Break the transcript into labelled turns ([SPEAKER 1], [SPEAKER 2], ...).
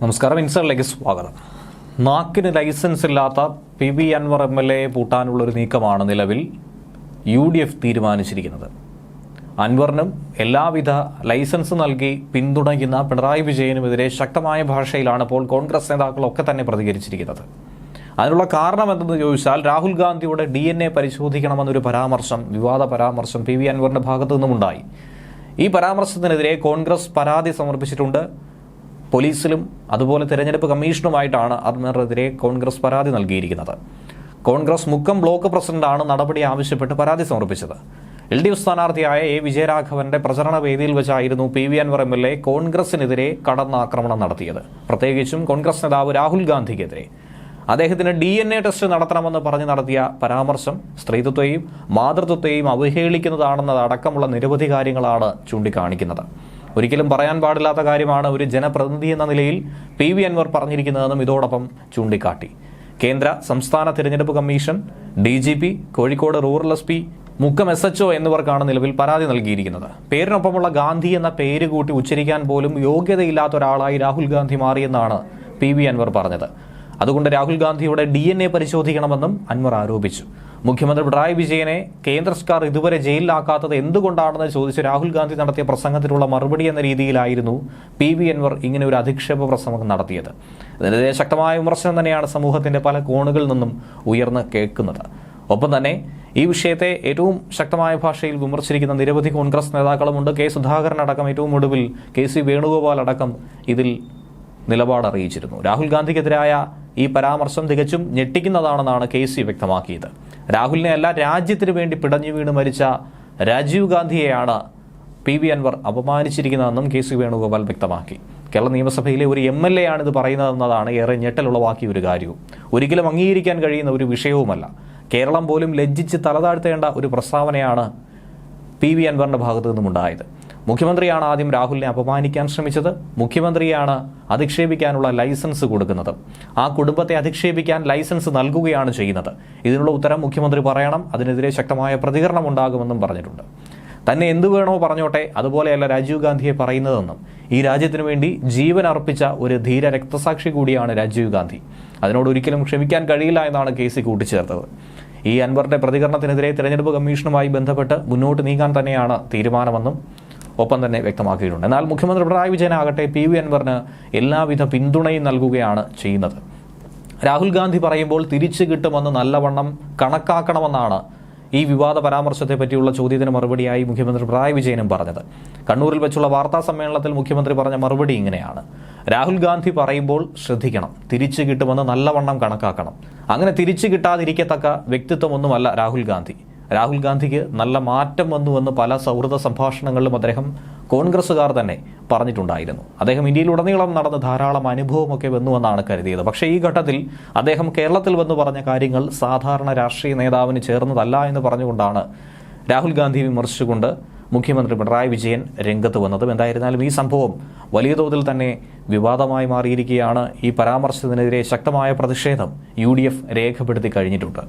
[SPEAKER 1] നമസ്കാരം ഇൻസറിലേക്ക് സ്വാഗതം. നാക്കിന് ലൈസൻസ് ഇല്ലാത്ത P B Anvar M L A പൂട്ടാനുള്ളൊരു നീക്കമാണ് നിലവിൽ യു ഡി എഫ് തീരുമാനിച്ചിരിക്കുന്നത്. അൻവറിനും എല്ലാവിധ ലൈസൻസ് നൽകി പിന്തുണയ്ക്കുന്ന പിണറായി വിജയനുമെതിരെ ശക്തമായ ഭാഷയിലാണ് ഇപ്പോൾ കോൺഗ്രസ് നേതാക്കളൊക്കെ തന്നെ പ്രതികരിച്ചിരിക്കുന്നത്. അതിനുള്ള കാരണം എന്തെന്ന് ചോദിച്ചാൽ രാഹുൽ ഗാന്ധിയുടെ ഡി എൻ എ പരിശോധിക്കണമെന്നൊരു പരാമർശം വിവാദ പരാമർശം പി വി അൻവറിന്റെ ഭാഗത്തു നിന്നുമുണ്ടായി ഈ പരാമർശത്തിനെതിരെ കോൺഗ്രസ് പരാതി സമർപ്പിച്ചിട്ടുണ്ട്. പോലീസിലും അതുപോലെ തെരഞ്ഞെടുപ്പ് കമ്മീഷനുമായിട്ടാണ് അൻവറിനെതിരെ കോൺഗ്രസ് പരാതി നൽകിയിരിക്കുന്നത്. കോൺഗ്രസ് മുക്കം ബ്ലോക്ക് പ്രസിഡന്റാണ് നടപടി ആവശ്യപ്പെട്ട് പരാതി സമർപ്പിച്ചത്. എൽ ഡി എഫ് സ്ഥാനാർത്ഥിയായ എ വിജയരാഘവന്റെ പ്രചരണ വേദിയിൽ വെച്ചായിരുന്നു P V Anvar M L A കോൺഗ്രസിനെതിരെ കടന്നാക്രമണം നടത്തിയത്. പ്രത്യേകിച്ചും കോൺഗ്രസ് നേതാവ് രാഹുൽ ഗാന്ധിക്കെതിരെ. അദ്ദേഹത്തിന് ഡി എൻ എ ടെസ്റ്റ് നടത്തണമെന്ന് പറഞ്ഞ് നടത്തിയ പരാമർശം സ്ത്രീത്വത്തെയും മാതൃത്വത്തെയും അവഹേളിക്കുന്നതാണെന്നത് അടക്കമുള്ള നിരവധി കാര്യങ്ങളാണ് ചൂണ്ടിക്കാണിക്കുന്നത്. ഒരിക്കലും പറയാൻ പാടില്ലാത്ത കാര്യമാണ് ഒരു ജനപ്രതിനിധി എന്ന നിലയിൽ പി വി അൻവർ പറഞ്ഞിരിക്കുന്നതെന്നും ഇതോടൊപ്പം ചൂണ്ടിക്കാട്ടി. കേന്ദ്ര സംസ്ഥാന തിരഞ്ഞെടുപ്പ് commission D G P Kozhikode rural S P Mukkam S H O എന്നിവർക്കാണ് നിലവിൽ പരാതി നൽകിയിരിക്കുന്നത്. പേരിനൊപ്പമുള്ള ഗാന്ധി എന്ന പേര് കൂട്ടി ഉച്ചരിക്കാൻ പോലും യോഗ്യതയില്ലാത്ത ഒരാളായി രാഹുൽ ഗാന്ധി മാറിയെന്നാണ് പി വി അൻവർ പറഞ്ഞത്. അതുകൊണ്ട് രാഹുൽ ഗാന്ധിയുടെ ഡി പരിശോധിക്കണമെന്നും അൻവർ ആരോപിച്ചു. മുഖ്യമന്ത്രി പിണറായി വിജയനെ കേന്ദ്ര സർക്കാർ ഇതുവരെ ജയിലിലാക്കാത്തത് എന്തുകൊണ്ടാണെന്ന് ചോദിച്ച് രാഹുൽ ഗാന്ധി നടത്തിയ പ്രസംഗത്തിനുള്ള മറുപടി എന്ന രീതിയിലായിരുന്നു പി വി അൻവർ ഇങ്ങനെ ഒരു അധിക്ഷേപ പ്രസംഗം നടത്തിയത്. ഇതിനെതിരെ ശക്തമായ വിമർശനം തന്നെയാണ് സമൂഹത്തിന്റെ പല കോണുകളിൽ നിന്നും ഉയർന്ന് കേൾക്കുന്നത്. ഒപ്പം തന്നെ ഈ വിഷയത്തെ ഏറ്റവും ശക്തമായ ഭാഷയിൽ വിമർശിച്ചിരിക്കുന്ന നിരവധി കോൺഗ്രസ് നേതാക്കളുമുണ്ട്. കെ സുധാകരൻ അടക്കം ഏറ്റവും ഒടുവിൽ കെ സി വേണുഗോപാൽ അടക്കം ഇതിൽ നിലപാട് അറിയിച്ചിരുന്നു. രാഹുൽ ഗാന്ധിക്കെതിരായ ഈ പരാമർശം തികച്ചും ഞെട്ടിക്കുന്നതാണെന്നാണ് കെ സി വ്യക്തമാക്കിയത്. രാഹുലിനെ അല്ല രാജ്യത്തിന് വേണ്ടി പിടഞ്ഞു വീണ് മരിച്ച രാജീവ് ഗാന്ധിയെയാണ് പി വി അൻവർ അപമാനിച്ചിരിക്കുന്നതെന്നും കെ സി വേണുഗോപാൽ വ്യക്തമാക്കി. കേരള നിയമസഭയിലെ ഒരു എം എൽ എ ആണ് ഇത് പറയുന്നതെന്നതാണ് ഏറെ ഞെട്ടലുളവാക്കിയ ഒരു കാര്യവും. ഒരിക്കലും അംഗീകരിക്കാൻ കഴിയുന്ന ഒരു വിഷയവുമല്ല. കേരളം പോലും ലജ്ജിച്ച് തലതാഴ്ത്തേണ്ട ഒരു പ്രസ്താവനയാണ് പി വി അൻവറിന്റെ ഭാഗത്തു നിന്നുമുണ്ടായത്. മുഖ്യമന്ത്രിയാണ് ആദ്യം രാഹുലിനെ അപമാനിക്കാൻ ശ്രമിച്ചത്. മുഖ്യമന്ത്രിയാണ് അധിക്ഷേപിക്കാനുള്ള ലൈസൻസ് കൊടുക്കുന്നത്. ആ കുടുംബത്തെ അധിക്ഷേപിക്കാൻ ലൈസൻസ് നൽകുകയാണ് ചെയ്യുന്നത്. ഇതിനുള്ള ഉത്തരം മുഖ്യമന്ത്രി പറയണം. അതിനെതിരെ ശക്തമായ പ്രതികരണം ഉണ്ടാകുമെന്നും പറഞ്ഞിട്ടുണ്ട്. തന്നെ എന്തു വേണോ പറഞ്ഞോട്ടെ. അതുപോലെയല്ല രാജീവ് ഗാന്ധിയെ പറയുന്നതെന്നും. ഈ രാജ്യത്തിനു വേണ്ടി ജീവൻ അർപ്പിച്ച ഒരു ധീര രക്തസാക്ഷി കൂടിയാണ് രാജീവ് ഗാന്ധി. അതിനോട് ഒരിക്കലും ക്ഷമിക്കാൻ കഴിയില്ല എന്നാണ് കെ സി കൂട്ടിച്ചേർത്തത്. ഈ അൻവറിന്റെ പ്രതികരണത്തിനെതിരെ തെരഞ്ഞെടുപ്പ് കമ്മീഷനുമായി ബന്ധപ്പെട്ട് മുന്നോട്ട് നീങ്ങാൻ തന്നെയാണ് തീരുമാനമെന്നും ഒപ്പം തന്നെ വ്യക്തമാക്കിയിട്ടുണ്ട്. എന്നാൽ മുഖ്യമന്ത്രി പിണറായി വിജയനാകട്ടെ പി വി അൻവറിന് എല്ലാവിധ പിന്തുണയും നൽകുകയാണ് ചെയ്യുന്നത്. രാഹുൽ ഗാന്ധി പറയുമ്പോൾ തിരിച്ചു കിട്ടുമെന്ന് നല്ലവണ്ണം കണക്കാക്കണമെന്നാണ് ഈ വിവാദ പരാമർശത്തെ പറ്റിയുള്ള ചോദ്യത്തിന് മറുപടിയായി മുഖ്യമന്ത്രി പിണറായി വിജയനും പറഞ്ഞത്. കണ്ണൂരിൽ വെച്ചുള്ള വാർത്താ സമ്മേളനത്തിൽ മുഖ്യമന്ത്രി പറഞ്ഞ മറുപടി ഇങ്ങനെയാണ്. രാഹുൽ ഗാന്ധി പറയുമ്പോൾ ശ്രദ്ധിക്കണം. തിരിച്ചു കിട്ടുമെന്ന് നല്ലവണ്ണം കണക്കാക്കണം. അങ്ങനെ തിരിച്ചു കിട്ടാതിരിക്കത്തക്ക വ്യക്തിത്വമൊന്നുമല്ല രാഹുൽ ഗാന്ധി. രാഹുൽ ഗാന്ധിക്ക് നല്ല മാറ്റം വന്നുവെന്ന് പല സൗഹൃദ സംഭാഷണങ്ങളിലും അദ്ദേഹം കോൺഗ്രസ്സുകാർ തന്നെ പറഞ്ഞിട്ടുണ്ടായിരുന്നു. അദ്ദേഹം ഇന്ത്യയിലുടനീളം നടന്ന ധാരാളം അനുഭവമൊക്കെ വന്നുവെന്നാണ് കരുതിയത്. പക്ഷേ ഈ ഘട്ടത്തിൽ അദ്ദേഹം കേരളത്തിൽ വന്ന് പറഞ്ഞ കാര്യങ്ങൾ സാധാരണ രാഷ്ട്രീയ നേതാവിന് ചേർന്നതല്ല എന്ന് പറഞ്ഞുകൊണ്ടാണ് രാഹുൽ ഗാന്ധി വിമർശിച്ചുകൊണ്ട് മുഖ്യമന്ത്രി പിണറായി വിജയൻ രംഗത്ത് വന്നതും. എന്തായിരുന്നാലും ഈ സംഭവം വലിയ തോതിൽ തന്നെ വിവാദമായി മാറിയിരിക്കുകയാണ്. ഈ പരാമർശത്തിനെതിരെ ശക്തമായ പ്രതിഷേധം യു രേഖപ്പെടുത്തി കഴിഞ്ഞിട്ടുണ്ട്.